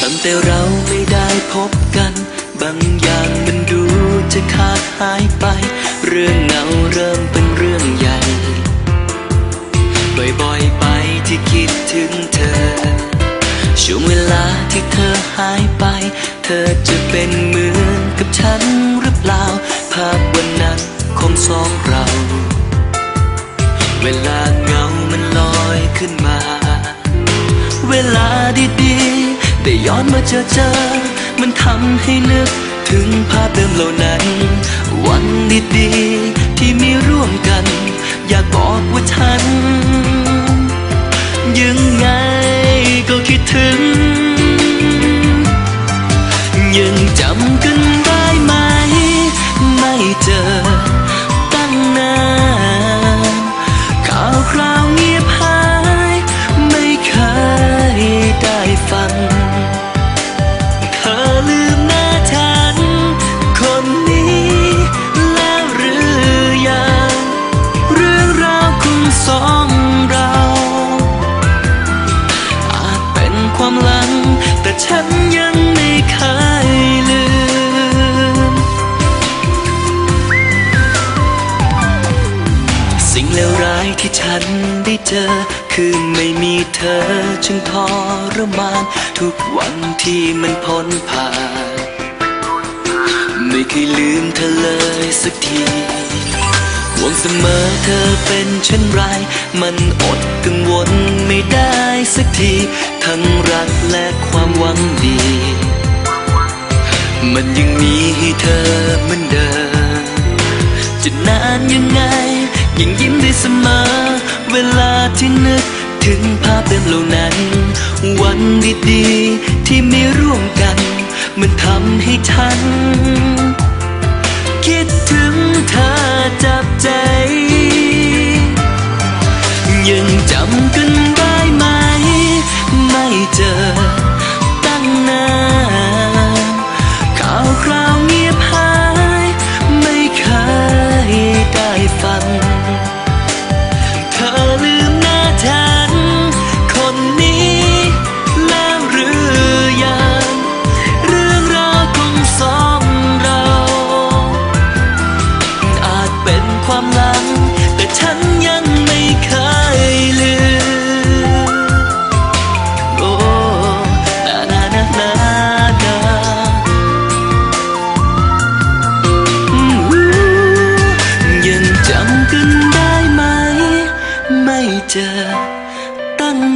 แต่เราไม่ได้พบกัน บางอย่างมันดูจะขาดหายไป เรื่องเงาเริ่มเป็นเรื่องใหญ่ บ่อยๆไปที่คิดถึงเธอ ช่วงเวลาที่เธอหายไป เธอจะเป็นเหมือนกับฉันหรือเปล่า ภาพวันนั้นของสองเรา เวลาเงามันลอยขึ้นมา เวลาดีๆ แต่ย้อนมาเจอเจอ มันทำให้นึก ถึงภาพเดิมเหล่านั้น วันดีๆ ฉันยังไม่เคยลืม สิ่งเลวร้ายที่ฉันได้เจอ คือไม่มีเธอจึงทรมาน ทุกวันที่มันพ้นผ่าน ไม่เคยลืมเธอเลยสักที ห่วงเสมอเธอเป็นเช่นไร มันอดกังวลไม่ได้สักที ทั้งรักและความหวังดี มันยังมีให้เธอเหมือนเดิม จะนานยังไง ยังยิ้มได้เสมอ เวลาที่นึกถึงภาพเดิมเหล่านั้น วันดีๆที่มีร่วมกัน มันทำให้ฉัน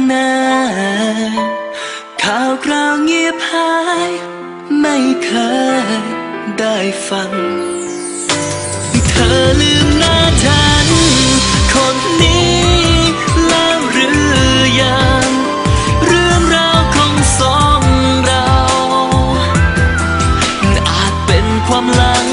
หน้า ข่าวคราวเงียบหาย ไม่เคยได้ฟัง เธอลืมหน้าฉัน คนนี้แล้วหรือยัง เรื่องราวของสองเรา อาจเป็นความหลัง